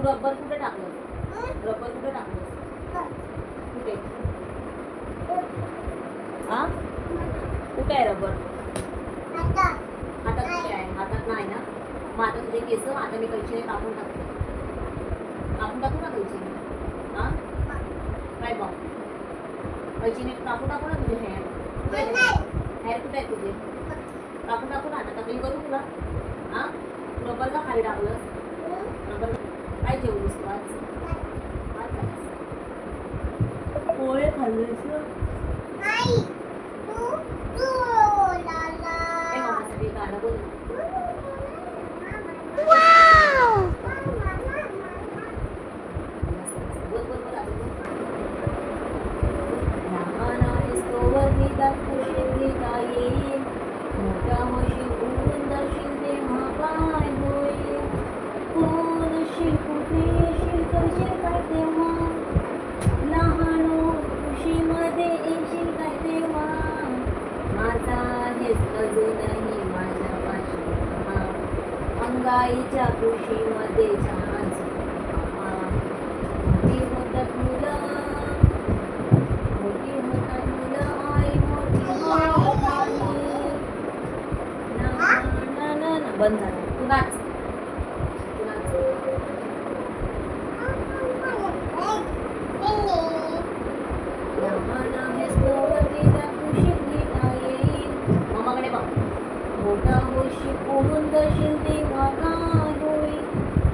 तू rubber कुठे टाकलं rubber कुठे टाकलं कुठे? हा? कुठे आहे रबर? हातात कुठे आहे? हातात नाही ना? मग आता तुझे केस आता मी कैचीने कापून टाकते. कापून टाकू ना कैचीने हा? काय बघ कैचीने कापून टाकू ना तुझे हेअर हेअर कुठे आहे तुझे? कापून टाकू ना आता तकलीफ करू तुला. हा? रबर का खाली टाकलंस. Rubber Haydi oğlum saat. Oya kalıyorsun. Hayır. Thank you. अंगाईच्या खुशीमध्ये छान झोपा. मोठी होतात मुलं मोठी होतात मुलं आई मोठी होतात ना, ना, ना, ना. बंद झालं मोठा होशील पोहून जाशील तेव्हा काय होईल?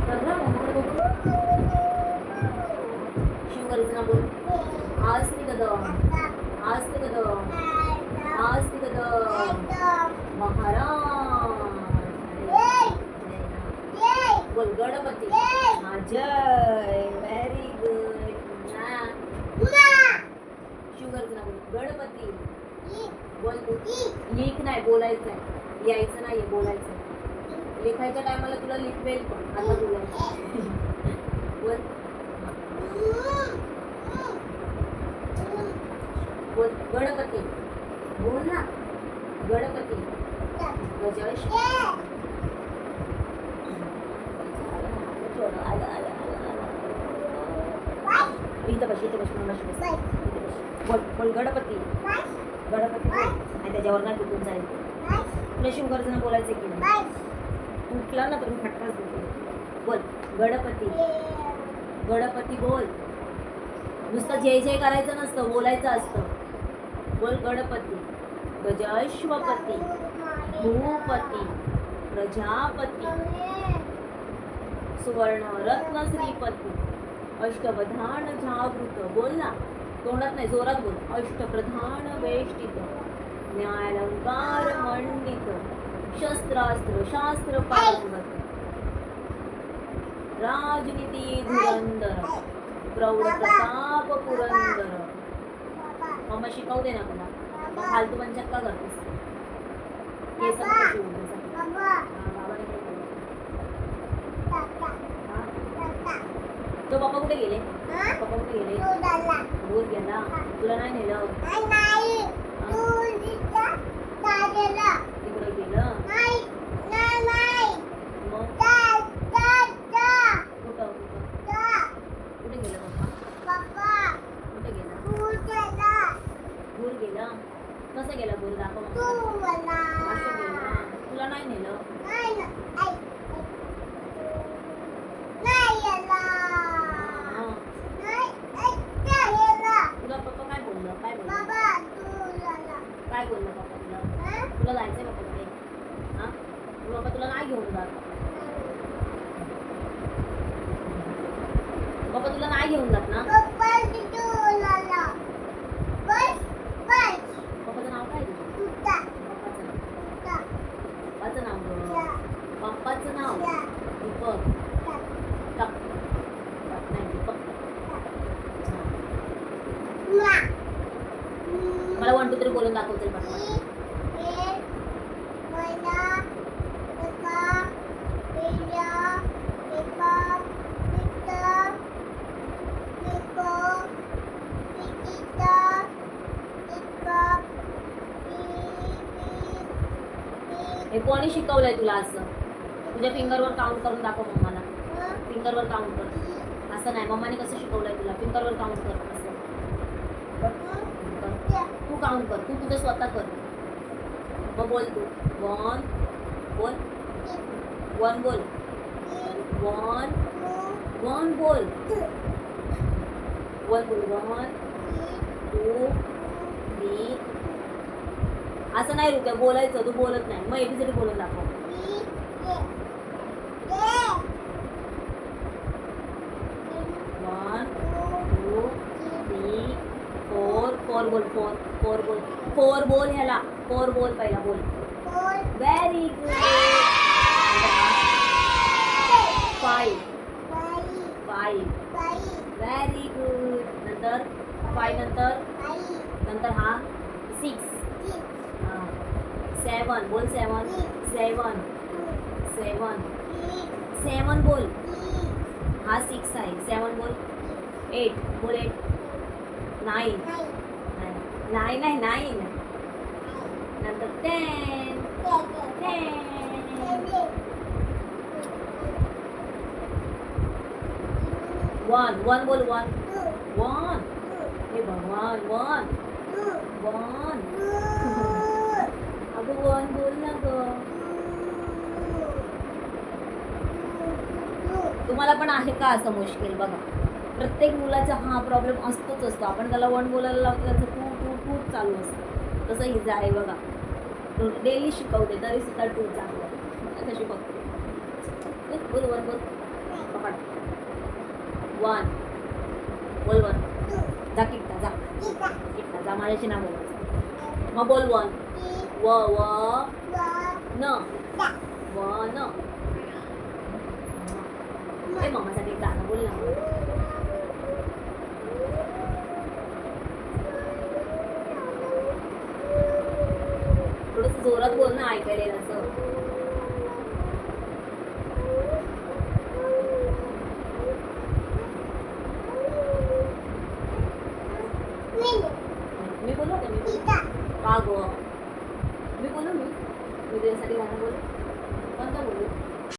बघ ना, मामाकडे बघ. शिवगर्जना बोल. आस्ते कदम, आस्ते कदम, बोल लीक लिख नाही बोलायचं आहे यायचं नाही बोलायचं लिखायच्या टायमाला तुला लिखवेल पण आता बोलायचं बोल. बोल. गणपती बोल ना. गणपती गजाश गणपती आणि त्याच्यावर ना तुटून जाईल. तुला शिवगर्जना बोलायचं की नाही? तुटला ना तर मी फटकाच बोल. गणपती. गणपती बोल. नुसतं जय जय करायचं नसतं बोलायचं असतं. बोल गणपती. गजाश्वपती भूपती. प्रजापती. सुवर्ण रत्न श्रीपती अष्टवधान जागृत. बोल ना. तोंडात नाही जोरात बोल. अष्टप्रधान वेष्टित न्यायालंकार मंडित शस्त्रास्त्र शास्त्र पारंगत राजनीती धुरंधर प्रौढ प्रताप पुरंदर. मम्मा शिकवू दे ना मला. फालतू पंचायत का करतेस. हा, बाबाने काय केलं? हा? तो पप्पा कुठे गेले पप्पा कुठे गेले दूर गेला तुला नाही नेलं तिकडे गेलं मग कुठं कुठं कुठे गेलं पप्पा कुठे गेला दूर गेला कसं गेला दूर दाखव मला. असं गेला तुला नाही नेलं हा. तुला पप्पा काय बोललं काय बोललं काय बोललं पप्पा तुला? तुला जायचंय पप्पाकडे हा? पप्पा तुला नाही घेऊन जात. पप्पा तुला नाही घेऊन जात ना? थ्री बोलून दाखवतील हे कोणी शिकवलंय तुला असं? तुझ्या फिंगरवर काउंट करून दाखव मग मला फिंगरवर काउंट कर. असं नाही मम्माने कसं शिकवलंय तुला? फिंगरवर काउंट कर. तू कर. तू तुझं स्वतः कर. मग बोल तू. वन बोल. वन बोल. वन वन बोल. वन बोल. वन टू थ्री असं नाही रुपया. बोलायचं. तू बोलत नाही. मग एबीसीडी बोलून दाखव वन टू थ्री फोर बोल फोर फोर बोल. फोर बोल ह्याला. फोर बोल पहिला बोल. Very good five five very good नंतर फाईव्ह नंतर? नंतर हा? सिक्स सेवन बोल सेवन सेवन सेवन सेवन बोल. हा सिक्स आहे. सेवन बोल. एट बोल एट नाईन नाईन आहे नाईन नंतर टेन टेन वन वन बोल वन वन हे भगवान वन वन अगं वन बोल ना ग. तुम्हाला पण आहे का असं मुश्किल? बघा. प्रत्येक मुलाचा हा प्रॉब्लेम असतोच असतो. आपण त्याला वन बोलायला लावतो त्याचं टू टू टू चालू असतं. तसं हिजा आहे बघा. डेली शिकवते तरी सुद्धा टू चालू आहे कशी बघते? बोल वन बोल. पकड. वन बोल वन जा किट्टा जा. किट्टा जा. माझ्याशी ना बोलायचं. मग बोल वन व व न. व न. ए मम्मासाठी गाणं बोल ना. जोरात बोल ना ऐकायला येईल